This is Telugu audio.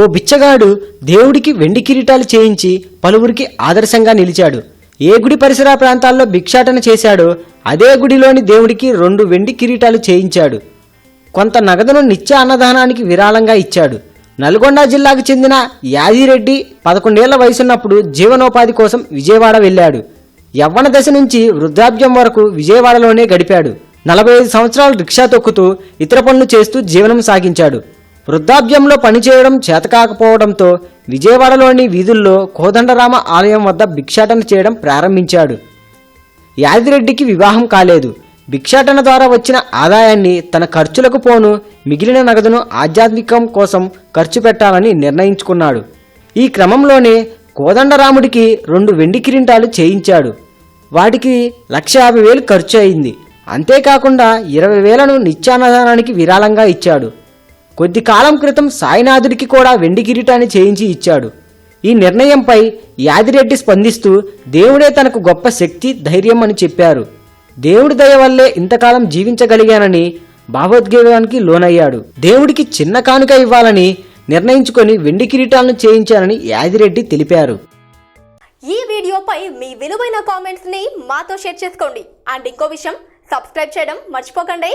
ఓ బిచ్చగాడు దేవుడికి వెండి కిరీటాలు చేయించి పలువురికి ఆదర్శంగా నిలిచాడు. ఏ గుడి పరిసర ప్రాంతాల్లో భిక్షాటన చేశాడో అదే గుడిలోని దేవుడికి రెండు వెండి కిరీటాలు చేయించాడు. కొంత నగదును నిత్య అన్నదానానికి విరాళంగా ఇచ్చాడు. నల్గొండ జిల్లాకు చెందిన యాదిరెడ్డి పదకొండేళ్ళ వయసున్నప్పుడు జీవనోపాధి కోసం విజయవాడ వెళ్ళాడు. యవ్వన దశ నుంచి వృద్ధాప్యం వరకు విజయవాడలోనే గడిపాడు. నలభై ఐదు సంవత్సరాలు రిక్షా తొక్కుతూ ఇతర పనులు చేస్తూ జీవనం సాగించాడు. వృద్ధాప్యంలో పనిచేయడం చేతకాకపోవడంతో విజయవాడలోని వీధుల్లో కోదండరామ ఆలయం వద్ద భిక్షాటన చేయడం ప్రారంభించాడు. యాదిరెడ్డికి వివాహం కాలేదు. భిక్షాటన ద్వారా వచ్చిన ఆదాయాన్ని తన ఖర్చులకు పోను మిగిలిన నగదును ఆధ్యాత్మికం కోసం ఖర్చు పెట్టాలని నిర్ణయించుకున్నాడు. ఈ క్రమంలోనే కోదండరాముడికి రెండు వెండి కిరీటాలు చేయించాడు. వాటికి లక్ష యాభై వేలు ఖర్చు అయింది. అంతేకాకుండా ఇరవై వేలను నిత్యాన్నదానానికి విరాళంగా ఇచ్చాడు. కొద్ది కాలం క్రితం సాయినాథుడికి కూడా వెండి కిరీటాన్ని చేయించి ఇచ్చాడు. ఈ నిర్ణయంపై యాదిరెడ్డి స్పందిస్తూ దేవుడే తనకు గొప్ప శక్తి ధైర్యం అని చెప్పారు. దేవుడి దయ వల్లే ఇంతకాలం జీవించగలిగానని భావోద్వేగానికి లోనయ్యాడు. దేవుడికి చిన్న కానుక ఇవ్వాలని నిర్ణయించుకొని వెండి కిరీటాలను చేయించానని యాదిరెడ్డి తెలిపారు. ఈ వీడియోపై మీ విలువైన కామెంట్స్ని మాతో షేర్ చేసుకోండి. అండ్ ఇంకో విషయం సబ్స్క్రైబ్ చేయడం మర్చిపోకండి.